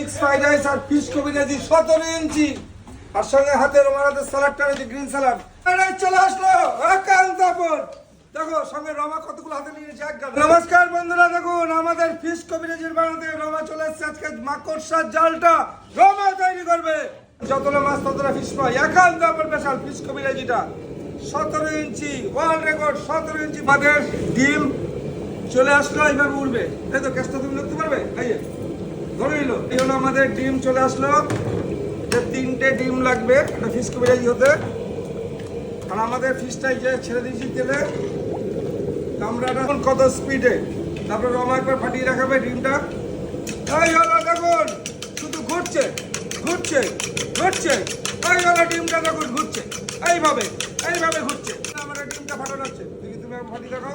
Mix fried rice আর fish কবি দিয়েছি সতেরো ইঞ্চি। আর সঙ্গে হাতে রোমার হাতে স্যালাডটা রয়েছে গ্রিন স্যালাড ফ্রাইড চলে আসলো একান্তাপুর দেখো, সঙ্গে রমা কতগুলো হাতে নিয়ে নিয়েছে নমস্কার বন্ধুরা, দেখুন আমাদের ফিশ কবিরাজির বানাতে রমা চলে এসেছে আজকে মাকড়সার জালটা। রমা তৈরি করবে। যতটা মাছ, ততটা ফিশ পাই। একান্তাপুর স্পেশাল ফিশ কবিরাজিটা সতেরো ইঞ্চি ওয়ার্ল্ড রেকর্ড সতেরো ইঞ্চি আমাদের ডিম। চলে আসলো, এইভাবে উঠবে তাই তো ক্যাশটা তুমি লিখতে পারবে? এই ধরে নিল, এই হলো আমাদের ডিম, চলে আসলো। যে তিনটে ডিম লাগবে, একটা ফিশ কবিরাজি হতে। আর আমাদের ফিশটাই যে ছেড়ে দিয়েছি তেলে। কামড়াটা এখন কত স্পিডে তারপরে রমা একবার ফাটিয়ে রাখাবে ডিমটা। এই হলো দেখুন, শুধু ঘুরছে ঘুরছে ঘুরছে। এই হলো ডিমটা দেখুন, ঘুরছে। এইভাবে এইভাবে ঘুরছে। আমার ডিমটা ফাটানো হচ্ছে। তুমি ফাটিয়ে দেখো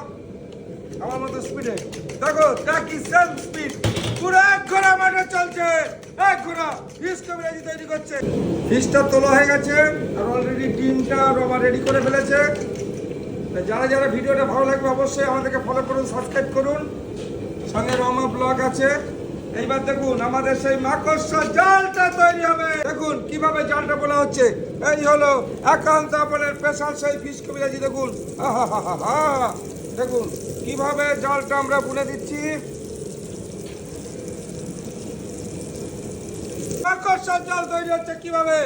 আমার মতো স্পিডে দেখো দেখি সেম স্পিড পুরো এক ঘোড়া মাঠে চলছে এক ঘোড়া ফিশ তৈরি করছে। ফিশটা তোলা হয়ে গেছে আর অলরেডি ডিমটা রমা রেডি করে ফেলেছে। যারা যারা ভিডিওটা ভালো লাগবে অবশ্যই আমাদেরকে ফলো করুন সাবস্ক্রাইব করুন। সঙ্গে রমা ব্লগ আছে। এইবার দেখুন আমাদের সেই মাকড়সা জালটা তৈরি হবে। দেখুন কীভাবে জালটা বলা হচ্ছে। এই হলো একান্ত আপনের স্পেশাল সেই ফিশ কবিরাজি দেখুন। দেখুন কীভাবে জালটা আমরা বুনে দিচ্ছি। মাকড়সার জাল তৈরি হচ্ছে কীভাবে?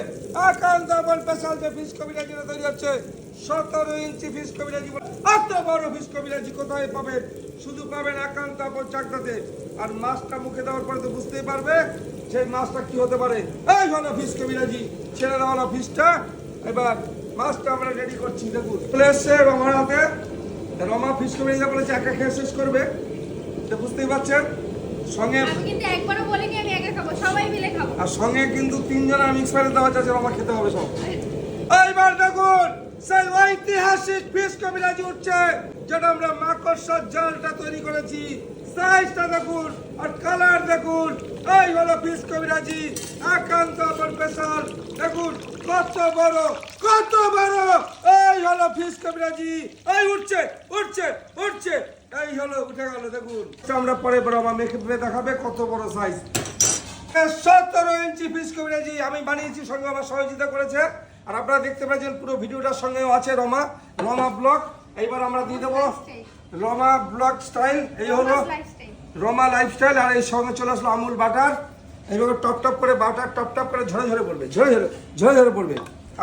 আপন স্পেশাল যে ফিশ কবিরাজিটা তৈরি হচ্ছে, সতেরো ইঞ্চি ফিশ কবিরাজি এত বড় ফিশ কবিরাজি কোথায় পাবেন? শুধু পাবেন একান্ত আপন চাকদাতে। আর মাছটা মুখে দেওয়ার পরে তো বুঝতেই পারবে সেই মাছটা কি হতে পারে। এই হলো ফিশ কবিরাজি দেওয়া হলো ফিশটা এবার মাছটা আমরা রেডি করছি, দেখুন। চলে এসছে রমার হাতে রমা ফিশ কবিরাজি বলেছে, একা খেয়ে শেষ করবে। বুঝতেই পারছেন? সঙ্গে কিন্তু একবারও বলিনি আমি একা খাব সবাই মিলে খাব। আর সঙ্গে কিন্তু তিনজনের মিক্স ফ্রাইড দেওয়া যাচ্ছে আমার খেতে হবে সব। এইবার দেখুন সেই ঐতিহাসিক ফিশ কবিরাজি উঠছে যেটা আমরা মাকড়সার জালটা তৈরি করেছি। সাইজটা দেখুন আর কালার দেখুন এই হলো ফিশ কবিরাজি। একান্ত স্পেশাল দেখুন কত বড় কত বড় এই হলো ফিশ কবিরাজি। এই উঠছে উঠছে উঠছে। এই হলো উঠে গেল দেখুন। আমরা পরে পরে আমার মেখে দেখাবে কত বড় সাইজ সতেরো ইঞ্চি ফিস কবিরাজি আমি বানিয়েছি সঙ্গে আমার সহযোগিতা করেছে। আর আপনারা দেখতে পাচ্ছেন পুরো ভিডিওটার সঙ্গেও আছে রমা রমা ব্লগ এইবার আমরা দিয়ে দেবো রমা ব্লগ স্টাইল এই হলো রমা লাইফস্টাইল আর এই সঙ্গে চলে আসলো আমুল বাটার। এইভাবে টপ টপ করে বাটার টপ টপ করে ঝরে ঝরে পড়বে ঝরে ঝরে ঝরে ঝরে পড়বে।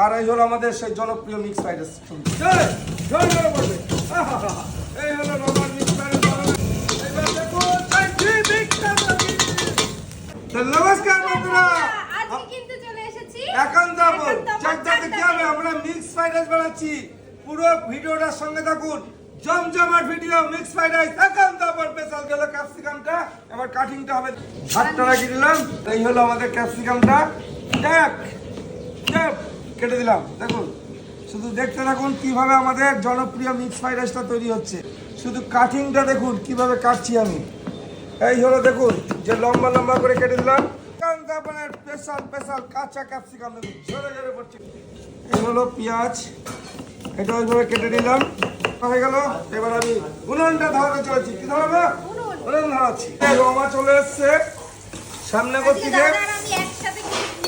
আর এই হলো আমাদের সেই জনপ্রিয় মিক্স রাইস ঝরে ঝরে ঝরে পড়বে। ফ্রাইড পুরো ভিডিওটার সঙ্গে থাকুন। জমজমাট ভিডিও, মিক্স ফ্রাইড রাইস, একান্ত আপন স্পেশাল গেল ক্যাপসিকামটা এবার কাটিংটা হবে। ভাতটা রাখি দিলাম। এই হলো আমাদের ক্যাপসিকামটা দেখ দেখ, কেটে দিলাম। দেখুন, শুধু দেখতে থাকুন কীভাবে আমাদের জনপ্রিয় মিক্স ফ্রাইড রাইসটা তৈরি হচ্ছে। শুধু কাটিংটা দেখুন কীভাবে কাটছি আমি। এই হলো দেখুন, যে লম্বা লম্বা করে কেটে দিলাম। স্পেশাল স্পেশাল কাঁচা ক্যাপসিকাম দেখুন। ঝরে ঝরে পড়ছে। এই হলো পেঁয়াজ। এটা ওইভাবে কেটে দিলাম হয়ে গেল। এবার আমি উনুনটা ধরাতে চলেছি। কি ধরাবো? উনুন। ধরাচ্ছি। রমা চলে এসছে সামনে করছি কিন্তু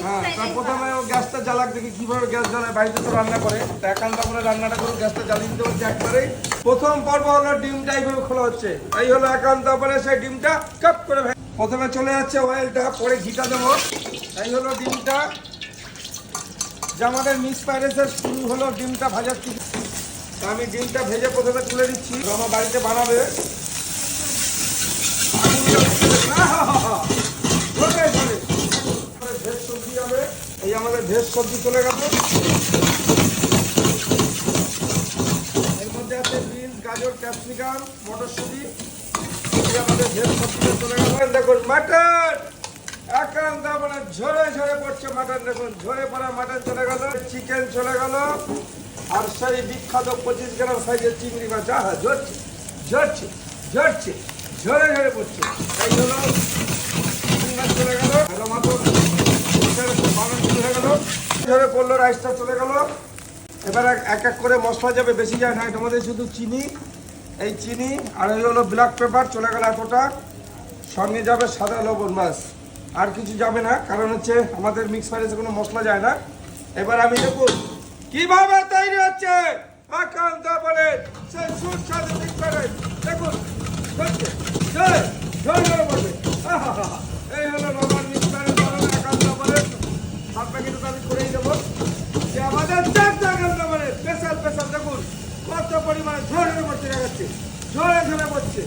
হ্যাঁ তার প্রথমে ও গ্যাসটা জ্বালাক দেখি কীভাবে গ্যাস জ্বালায়। বাড়িতে তো রান্না করে। তো একান্ত করে রান্নাটা করে গ্যাসটা জ্বালিয়ে দিতে হচ্ছে একবারেই। প্রথম পর্ব হলো ডিমটা এইভাবে খোলা হচ্ছে। এই হলো একান্ত করে সেই ডিমটা কাপ করে প্রথমে চলে যাচ্ছে অয়েলটা পরে ঘিটা দেবো। এই হলো ডিমটা। যে আমাদের মিক্স প্যারেসের শুরু হলো ডিমটা ভাজার থেকে আমি ডিমটা ভেজে প্রথমে তুলে দিচ্ছি আমার বাড়িতে বানাবে। ভেজ সবজি হবে এই আমাদের ভেজ সবজি চলে গেল এর মধ্যে আছে বিনস, গাজর, ক্যাপসিকাম, মটরশুঁটি। আমাদের ভেজ সবজিটা চলে গেল দেখুন, মাটন! একান্ত মানে ঝরে ঝরে পড়ছে মাটন, দেখুন, ঝরে পড়া মাটন চলে গেল চিকেন চলে গেল, আর সেই বিখ্যাত পঁচিশ গ্রাম সাইজের চিংড়ি মাছ, আহা, ঝরছে ঝরছে ঝরছে, ঝরে ঝরে পড়ছে। এই হলো চলে গেল ঝরে পড়ল রাইসটা চলে গেল। এবার এক এক করে মশলা যাবে, বেশি যায় না, এটার মধ্যে শুধু চিনি, এই চিনি, আর এই হলো ব্ল্যাক পেপার চলে গেল এতটা। সঙ্গে যাবে সাদা লবণ মাছ। আর কিছু যাবে না, কারণ হচ্ছে আমাদের মিক্স ফ্রাইড কোনো মশলা যায় না। এবার আমি দেখুন কীভাবে তৈরি হচ্ছে আকান্ত বলে দেখুন ফ্রাইড রাইস আকান্ত বলে। প্যাকেট আমি দেবো। যে আমাদের দেখুন, কত পরিমাণে পড়ছে দেখাচ্ছে। ঝরে ঝরে পড়ছে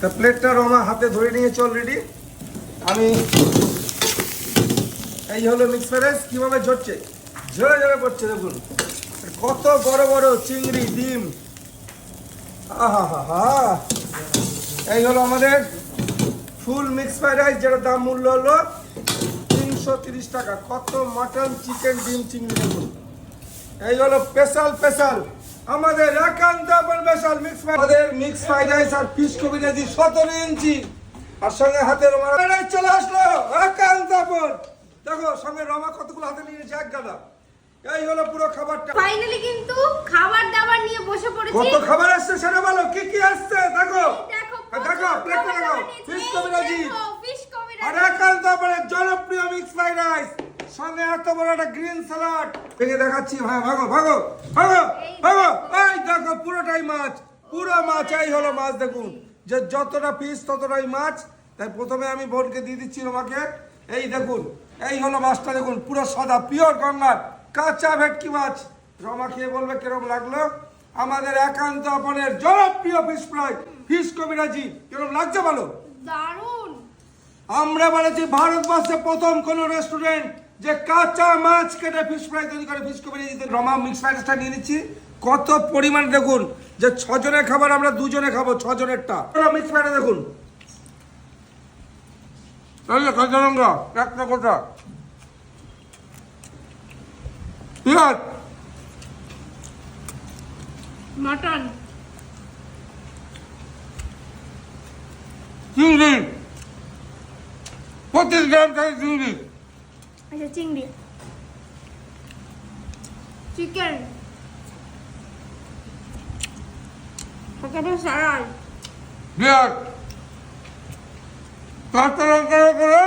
তা প্লেটটা রমা হাতে ধরে নিয়েছে অলরেডি আমি, এই হলো মিক্স রাইস কীভাবে ঝরছে? ঝরে ঝরে পড়ছে, দেখুন। কত বড় বড় চিংড়ি, ডিম। আহা হা হা এই হলো আমাদের ফুল মিক্স ফ্রাইড রাইস যেটার দাম মূল্য হলো তিনশো তিরিশ টাকা। কত মাটন চিকেন ডিম চিংড়ি দেখুন এই হলো স্পেশাল স্পেশাল আমাদের একান্ত স্পেশাল মিক্স আমাদের মিক্স ফ্রাইড রাইস আর ফিশ কবি দিয়েছি সতেরো ইঞ্চি। আর সঙ্গে হাতে রমা চলে আসলো। একান্ত দেখো সঙ্গে রমা কতগুলো হাতে নিয়েছে এক গাদা। এই হলো পুরো খাবারটা। ফাইনালি কিন্তু খাবার দাবার নিয়ে বসে পড়েছি। কত খাবার আসছে সেটা বলো কি কি আসছে? দেখো। দেখো প্লেটটা দেখো ফিশ কবিরাজি আর কবিরাজি একান্ত পরে জনপ্রিয় মিক্স ফ্রাইড রাইস। সঙ্গে এত বড় একটা গ্রিন স্যালাড ভেঙে দেখাচ্ছি, ভাই, ভাগো ভাগো ভাগো ভাগো। এই দেখো, পুরোটাই মাছ। পুরো মাছ এই হলো মাছ, দেখুন। যে যতটা পিস ততটাই মাছ। তাই প্রথমে আমি বোনকে দিয়ে দিচ্ছি আমাকে এই দেখুন, এই হলো মাছটা, দেখুন, পুরো সাদা পিওর গঙ্গার। কাঁচা ভেটকি মাছ। রমা খেয়ে বলবে কিরম লাগল? আমাদের একান্ত আপনের জনপ্রিয় ফিশ ফ্রাই ফিশ কবিরাজি, কিরম লাগছে বলো? দারুণ! আমরা বলেছি ভারতবর্ষে প্রথম কোন রেস্টুরেন্ট যে কাঁচা মাছ কেটে ফিশ ফ্রাই তৈরি করে ফিশ কবিরাজি দিতে। রমা মিক্স ফ্রাইডটা নিয়ে নিচ্ছি। কত পরিমাণ দেখুন যে ছজনের খাবার আমরা দুজনে খাব ছজনেরটা। মিক্স ফ্রাইডে দেখুন। কাঁচা লঙ্কা একটা গোটা। পেঁয়াজ। মাটন। চিংড়ি। পঁচিশ গ্রাম থাকে চিংড়ি আচ্ছা চিংড়ি চিকেন তারপরে স্যালাড পেঁয়াজ কাঁচা লঙ্কা করে